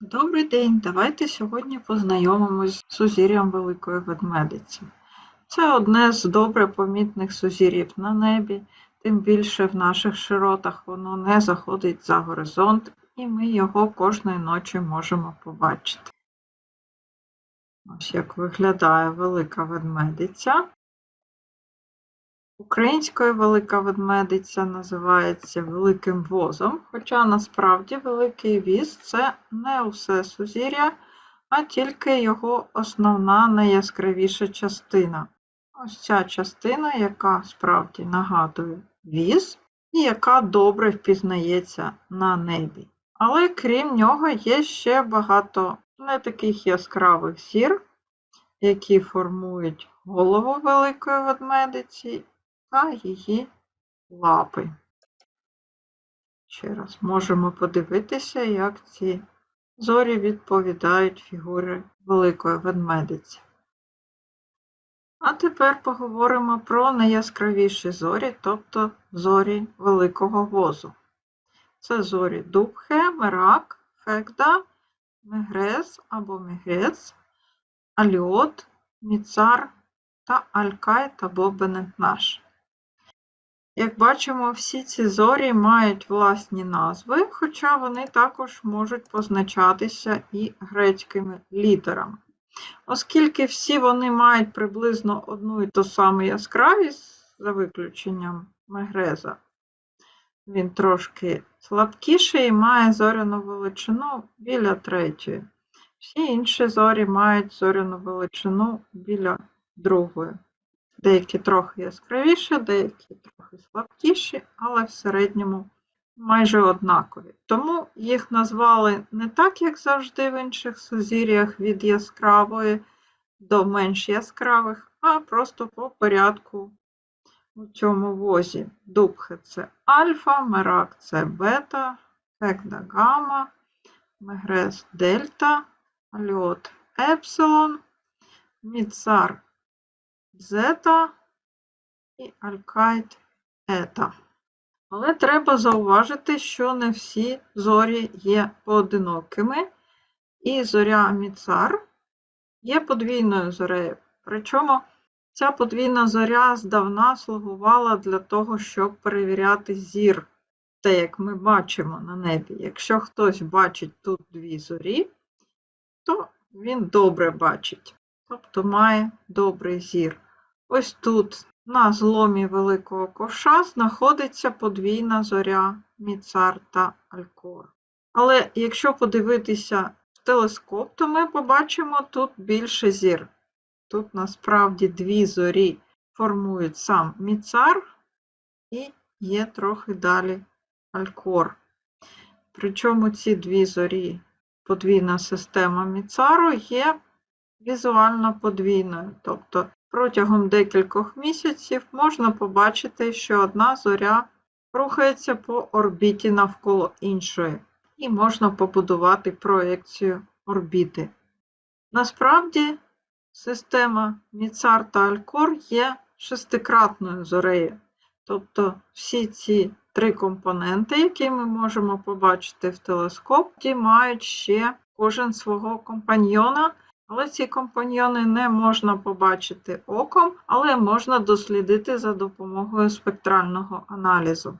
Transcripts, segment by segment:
Добрий день! Давайте сьогодні познайомимось з сузір'ям Великої Ведмедиці. Це одне з добре помітних сузір'їв на небі, тим більше в наших широтах воно не заходить за горизонт, і ми його кожної ночі можемо побачити. Ось як виглядає Велика Ведмедиця. Українською велика ведмедиця називається Великим возом, хоча насправді Великий віз це не усе сузір'я, а тільки його основна найяскравіша частина. Ось ця частина, яка справді нагадує віз, і яка добре впізнається на небі. Але крім нього є ще багато не таких яскравих зір, які формують голову великої ведмедиці та її лапи. Ще раз можемо подивитися, як ці зорі відповідають фігурі великої ведмедиці. А тепер поговоримо про найяскравіші зорі, тобто зорі великого возу. Це зорі Дубхе, Мерак, Фекда, Мегрес або Мегрец, Аліот, Міцар та Алькайт або Бенетнаш. Як бачимо, всі ці зорі мають власні назви, хоча вони також можуть позначатися і грецькими літерами. Оскільки всі вони мають приблизно одну і ту саму яскравість, за виключенням Мегреза, він трошки слабкіший і має зоряну величину біля третьої. Всі інші зорі мають зоряну величину біля другої. Деякі трохи яскравіші, деякі трохи слабкіші, але в середньому майже однакові. Тому їх назвали не так, як завжди в інших сузір'ях від яскравої до менш яскравих, а просто по порядку у цьому возі. Дубхи це альфа, мерак це бета, хекда гамма, мегрес дельта, альот епсилон, міцар зета і алькайт ета. Але треба зауважити, що не всі зорі є поодинокими, і зоря Міцар є подвійною зорею. Причому ця подвійна зоря здавна слугувала для того, щоб перевіряти зір, те, як ми бачимо на небі. Якщо хтось бачить тут дві зорі, то він добре бачить, тобто має добрий зір. Ось тут, на зломі Великого ковша, знаходиться подвійна зоря Міцар та Алькор. Але якщо подивитися в телескоп, то ми побачимо тут більше зір. Тут насправді дві зорі формують сам Міцар і є трохи далі Алькор. Причому ці дві зорі, подвійна система Міцару, є візуально подвійною. Тобто Протягом декількох місяців можна побачити, що одна зоря рухається по орбіті навколо іншої, і можна побудувати проекцію орбіти. Насправді, система Міцар та Алькор є шестикратною зорею. Тобто всі ці три компоненти, які ми можемо побачити в телескоп, ті мають ще кожен свого компаньйона. Але ці компаньйони не можна побачити оком, але можна дослідити за допомогою спектрального аналізу.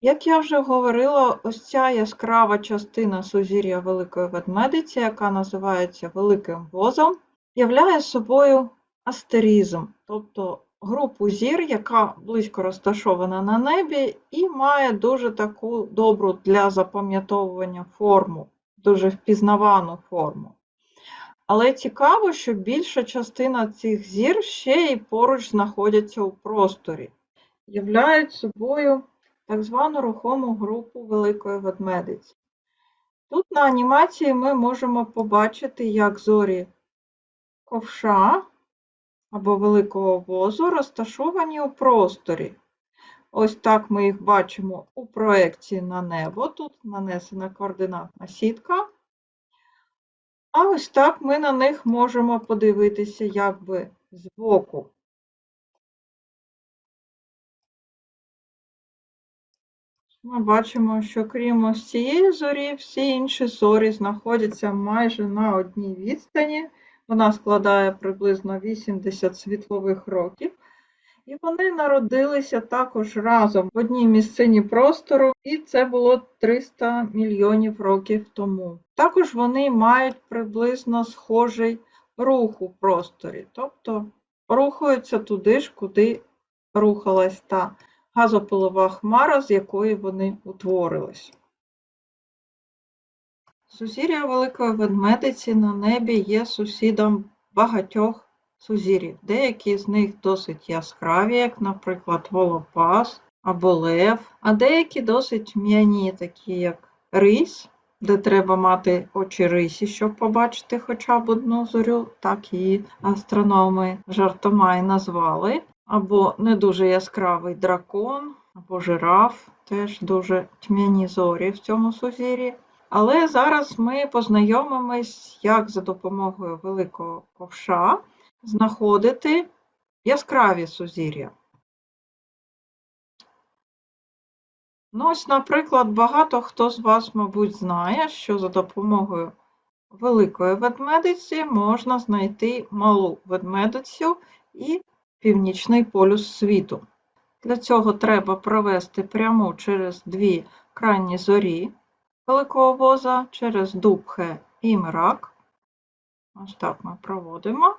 Як я вже говорила, ось ця яскрава частина сузір'я Великої Ведмедиці, яка називається Великим возом, являє собою астеризм, тобто групу зір, яка близько розташована на небі і має дуже таку добру для запам'ятовування форму, дуже впізнавану форму. Але цікаво, що більша частина цих зір ще й поруч знаходяться у просторі, являють собою так звану рухому групу Великої ведмедиці. Тут на анімації ми можемо побачити, як зорі ковша або великого возу розташовані у просторі. Ось так ми їх бачимо у проекції на небо. Тут нанесена координатна сітка. А ось так ми на них можемо подивитися якби збоку. ми бачимо, що крім ось цієї зорі, всі інші зорі знаходяться майже на одній відстані. Вона складає приблизно 80 світлових років. І вони народилися також разом в одній місцині простору, і це було 300 мільйонів років тому. Також вони мають приблизно схожий рух у просторі, тобто рухаються туди ж, куди рухалась та газопилова хмара, з якої вони утворились. Сузір'я Великої Ведмедиці на небі є сусідом багатьох сузір'їв. Деякі з них досить яскраві, як, наприклад, Волопас або Лев, а деякі досить м'яні, такі як Рись, де треба мати очі рисі, щоб побачити хоча б одну зорю, так її астрономи жартома і назвали. Або не дуже яскравий дракон, або жираф, теж дуже тьмяні зорі в цьому сузір'ї. Але зараз ми познайомимось, як за допомогою великого ковша знаходити яскраві сузір'я. Ну, ось, наприклад, багато хто з вас, мабуть, знає, що за допомогою великої ведмедиці можна знайти малу ведмедицю і північний полюс світу. Для цього треба провести пряму через дві крайні зорі великого воза, через Дубхе і Мирак. Ось так ми проводимо.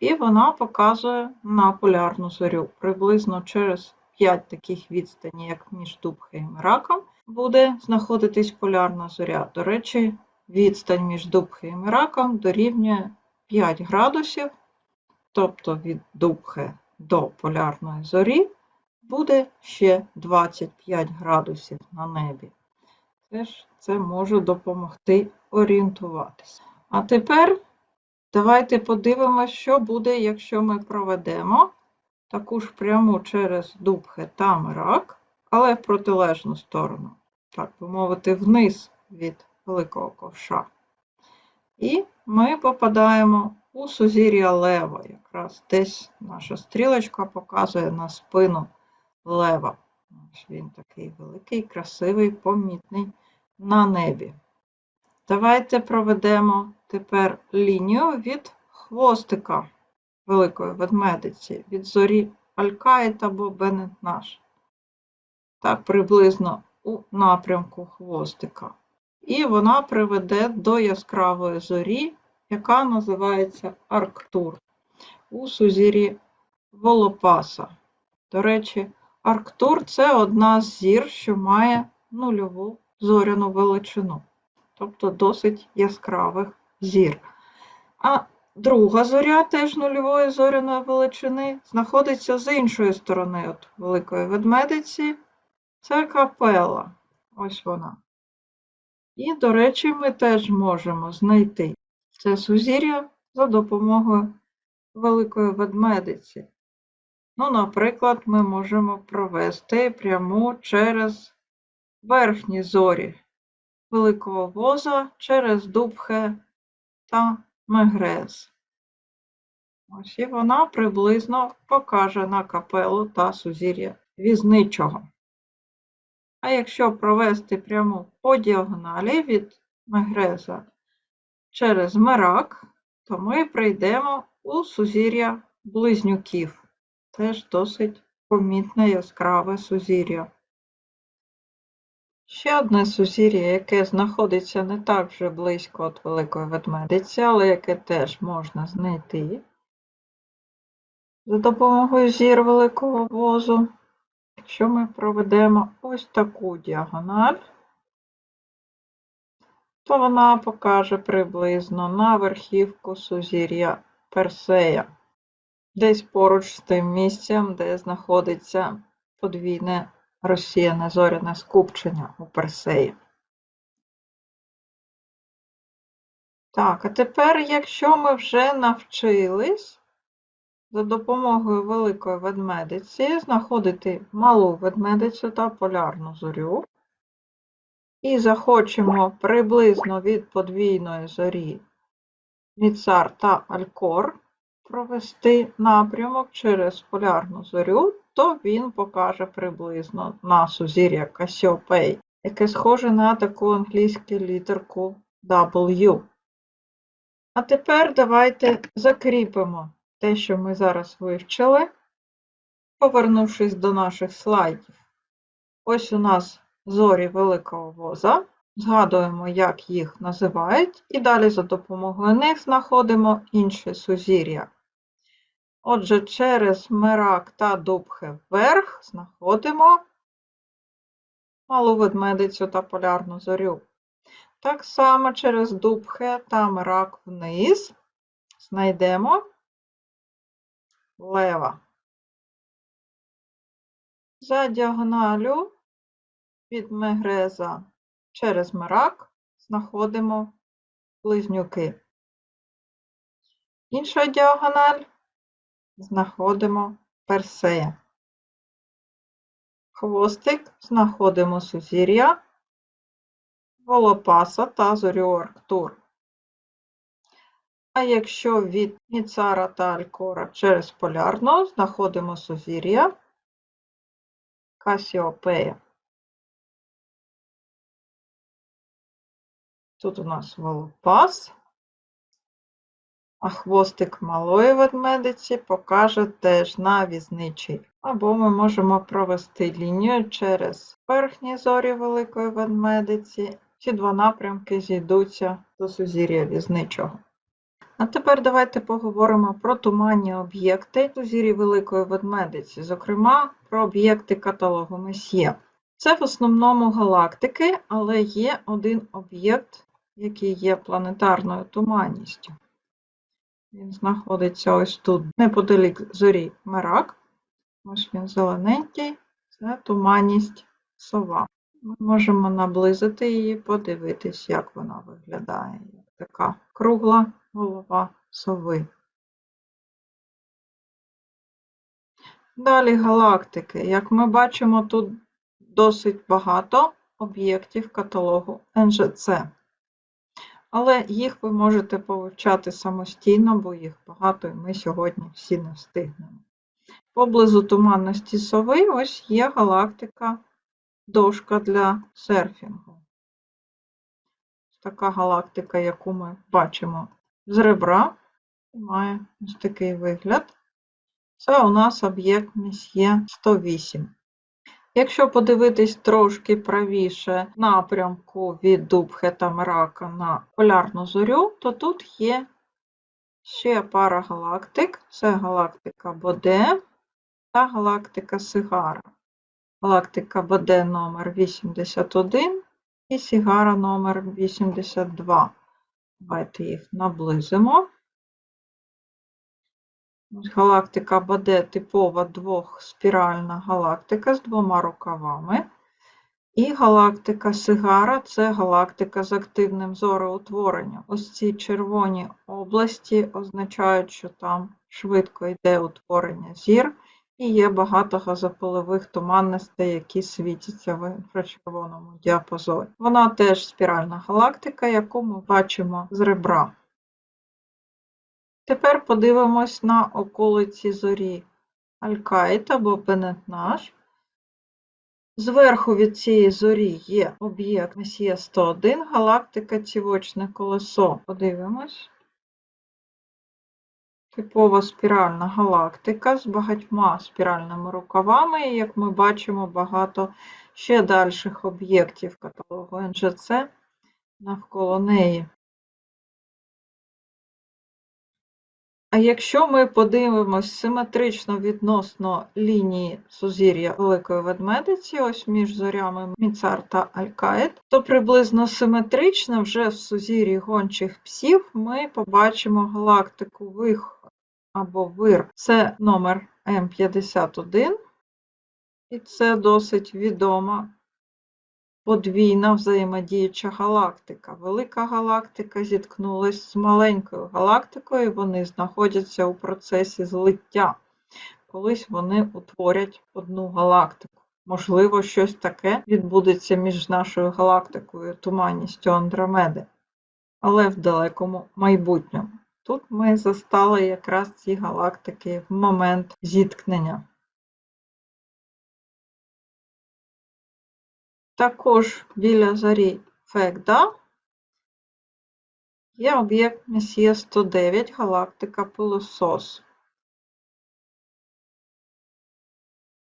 І вона показує на полярну зорю. Приблизно через 5 таких відстані, як між Дубхе і Мираком, буде знаходитись полярна зоря. До речі, відстань між Дубхе і Мираком дорівнює 5 градусів, тобто від Дубхе до полярної зорі буде ще 25 градусів на небі. Теж це може допомогти орієнтуватися. А тепер давайте подивимося, що буде, якщо ми проведемо таку ж пряму через Дубхе та Мирак, але в протилежну сторону, так би мовити, вниз від великого ковша. І ми попадаємо у сузір'я лева. Якраз десь наша стрілочка показує на спину лева. Він такий великий, красивий, помітний на небі. Давайте проведемо тепер лінію від хвостика великої ведмедиці, від зорі Алькаїт або Бенет-Наш. Так, приблизно у напрямку хвостика. І вона приведе до яскравої зорі, яка називається Арктур у сузір'ї Волопаса. До речі, Арктур це одна з зір, що має нульову зоряну величину, тобто досить яскравих зір. А друга зоря, теж нульової зоряної величини, знаходиться з іншої сторони от Великої Ведмедиці. Це капела. Ось вона. І, до речі, ми теж можемо знайти це сузір'я за допомогою великої ведмедиці. Ну, наприклад, ми можемо провести пряму через верхні зорі великого воза через Дубхе та Мегрес. Ось і вона приблизно покаже на капелу та сузір'я візничого. А якщо провести пряму по діагоналі від Мегреза через Мерак, то ми прийдемо у сузір'я близнюків. Теж досить помітне яскраве сузір'я. Ще одне сузір'я, яке знаходиться не так вже близько від Великої Ведмедиці, але яке теж можна знайти за допомогою зір Великого возу. Якщо ми проведемо ось таку діагональ, то вона покаже приблизно на верхівку сузір'я Персея, десь поруч з тим місцем, де знаходиться подвійне розсіяне зоряне скупчення у Персеї. Так, а тепер, якщо ми вже навчились за допомогою великої ведмедиці знаходити малу ведмедицю та полярну зорю, і захочемо приблизно від подвійної зорі Міцар та Алькор провести напрямок через полярну зорю, то він покаже приблизно на сузір'я Cassiopeia, яке схоже на таку англійську літерку W. А тепер давайте закріпимо те, що ми зараз вивчили, повернувшись до наших слайдів. Ось у нас зорі Великого Воза. Згадуємо, як їх називають, і далі за допомогою них знаходимо інші сузір'я. Отже, через Мерак та Дубхе вверх знаходимо малу ведмедицю та полярну зорю. Так само через Дубхе та Мерак вниз знайдемо лева. За діагоналю від Мегреза через Мерак знаходимо близнюки. Інша діагональ знаходимо Персея. Хвостик знаходимо сузір'я, Волопаса та зорю Арктур. А якщо від Міцара та Алькора через полярну знаходимо сузір'я Касіопея. Тут у нас волопас, а хвостик малої ведмедиці покаже теж на візничий. Або ми можемо провести лінію через верхні зорі великої ведмедиці. Ці два напрямки зійдуться до сузір'я візничого. А тепер давайте поговоримо про туманні об'єкти сузір'я великої ведмедиці, зокрема про об'єкти каталогу Месьє. Це в основному галактики, але є один об'єкт, який є планетарною туманністю. Він знаходиться ось тут, неподалік зорі Мерак. Ось він зелененький, це туманність сова. Ми можемо наблизити її, подивитись, як вона виглядає. Така кругла голова сови. Далі галактики. Як ми бачимо, тут досить багато об'єктів каталогу НЖЦ. Але їх ви можете повивчати самостійно, бо їх багато і ми сьогодні всі не встигнемо. Поблизу туманності сови ось є галактика дошка для серфінгу. Така галактика, яку ми бачимо з ребра, має ось такий вигляд. Це у нас об'єкт Месьє 108. Якщо подивитись трошки правіше напрямку від Дубхе та Мерака на полярну зорю, то тут є ще пара галактик. Це галактика Боде та галактика Сигара. Галактика Боде номер 81 і Сігара номер 82. Давайте їх наблизимо. Галактика Баде типова двохспіральна галактика з двома рукавами. І галактика Сигара це галактика з активним зороутворенням. Ось ці червоні області означають, що там швидко йде утворення зір, і є багато газопилових туманностей, які світяться в інфрачервоному діапазоні. Вона теж спіральна галактика, яку ми бачимо з ребра. Тепер подивимось на околиці зорі Алькаїт або Бенетнаш. Зверху від цієї зорі є об'єкт Месьє 101, галактика Цівочне колесо. Подивимось. Типова спіральна галактика з багатьма спіральними рукавами, і, як ми бачимо, багато ще дальших об'єктів каталогу НЖЦ навколо неї. А якщо ми подивимось симетрично відносно лінії сузір'я Великої Ведмедиці, ось між зорями Міцар та Алькаїд, то приблизно симетрично вже в сузір'ї гончих псів ми побачимо галактику Вих або Вир. Це номер М51, і це досить відома подвійна взаємодіюча галактика. Велика галактика зіткнулася з маленькою галактикою, вони знаходяться у процесі злиття. Колись вони утворять одну галактику. Можливо, щось таке відбудеться між нашою галактикою туманністю Андромеди, але в далекому майбутньому. Тут ми застали якраз ці галактики в момент зіткнення. Також біля зорі Фегда є об'єкт Мessier 109 галактика Пилосос.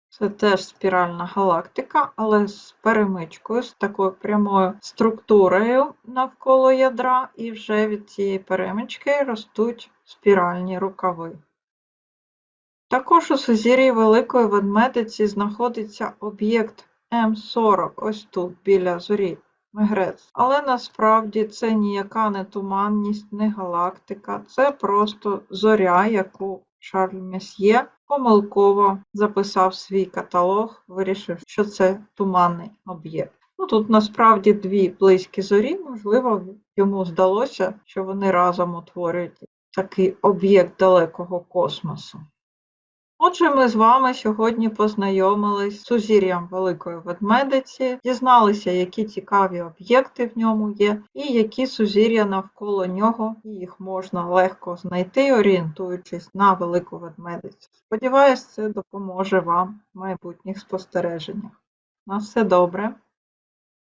Це теж спіральна галактика, але з перемичкою, з такою прямою структурою навколо ядра, і вже від цієї перемички ростуть спіральні рукави. Також у сузір'ї Великої Ведмедиці знаходиться об'єкт М40, ось тут, біля зорі Мегрец. Але насправді це ніяка не туманність, не галактика, це просто зоря, яку Шарль Месьє помилково записав свій каталог, вирішив, що це туманний об'єкт. Ну, тут насправді дві близькі зорі, можливо, йому здалося, що вони разом утворюють такий об'єкт далекого космосу. Отже, ми з вами сьогодні познайомились з сузір'ям Великої Ведмедиці, дізналися, які цікаві об'єкти в ньому є, і які сузір'я навколо нього, і їх можна легко знайти, орієнтуючись на Велику Ведмедицю. Сподіваюсь, це допоможе вам в майбутніх спостереженнях. На все добре!